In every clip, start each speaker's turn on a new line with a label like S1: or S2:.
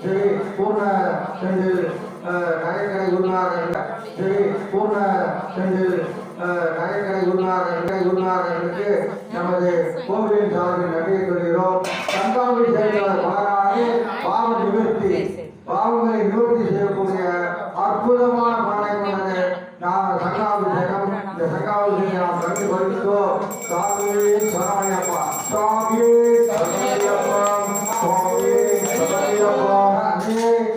S1: ஸ்ரீ பூர்ண செந்தில் நகைக்கடை உரிமையாளர்கள் ஸ்ரீ பூர்ண செந்தில் நகைக்கடை உரிமையாளர்கள் உரிமையாளர்களுக்கு நமது கோவிலின் சார்பில் நன்றியை சொல்கிறோம். கண்காமி செயலாளர் மகாராணி பாவ நிவர்த்தி. பாவங்களை நிவர்த்தி செய்யக்கூடிய அற்புதமான மனை நாம் சங்காபிஷேகம் இந்த சங்காபிஷேகம் நாம் கண்டு வருகிறோம் சரணையப்பா சரணையப்பா சுவாமியே சரணையப்பா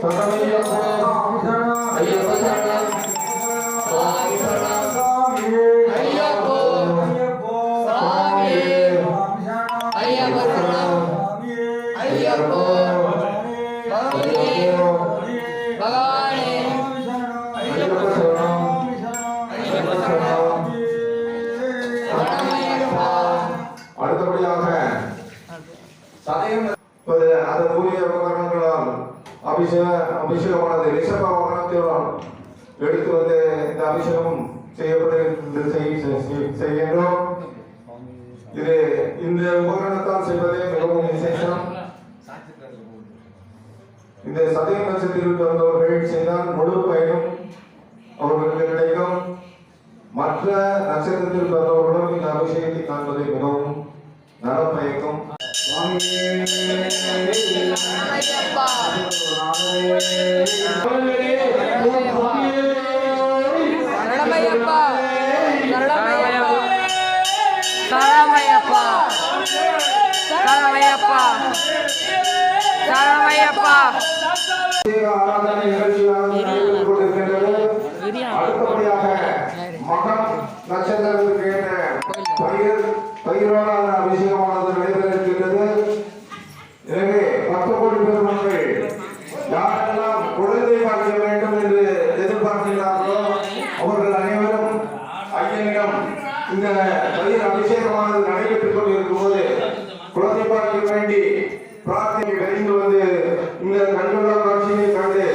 S1: சுவாமியே சரணையப்பா
S2: அடுத்தபடியாக சதயம் இப்போது அந்த உபகரணங்களால் அபிஷேக அபிஷேகமானது ரிஷப எடுத்து வந்து இந்த அபிஷேகம் செய்யப்பட்டு செய்ய செய்கின்றோம் இது இந்த உபகரணத்தால் செய்வதே மிகவும் விசேஷம் இந்த சதய நட்சத்திரத்தில் பிறந்தவர்கள் செய்தால் முழு பயனும் அவர்களுக்கு கிடைக்கும் மற்ற நட்சத்திரத்தில் பிறந்தவர்களும் இந்த அபிஷேகத்தை காண்பது மிகவும் நலம் பயக்கும்
S3: சரணமையப்பா. சரணமையப்பா. சரணமையப்பா. சரணமையப்பா.
S2: அடுத்தபடியாக மகம் நட்சத்திரத்துக்கு பயிர் பயிரான இந்த பயிர் அபிஷேகமானது நடைபெற்றுக் கொண்டிருக்கும் போது குழந்தை பார்க்க வேண்டி பிரார்த்தனை விரைந்து வந்து இந்த கண்கொள்ளா காட்சியை கண்டு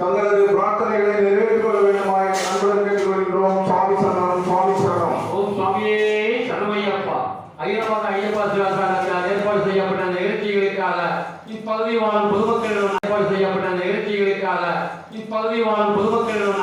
S2: தங்களது பிரார்த்தனைகளை நிறைவேற்றிக் கொள்ள வேண்டுமாய் அன்புடன் கேட்டுக்கொள்கிறோம் சுவாமி சரணம் சுவாமி சரணம்.
S4: ஓம் சுவாமியே சரணமையப்பா. ஐயனமாக ஐயப்பா சிவாசாரத்தால் ஏற்பாடு செய்யப்பட்ட நிகழ்ச்சிகளுக்காக இப்பகுதி வாழும் பொதுமக்களிடம் ஏற்பாடு செய்யப்பட்ட நிகழ்ச்சிகளுக்காக இப்பகுதி வாழும் பொதுமக்களிடம்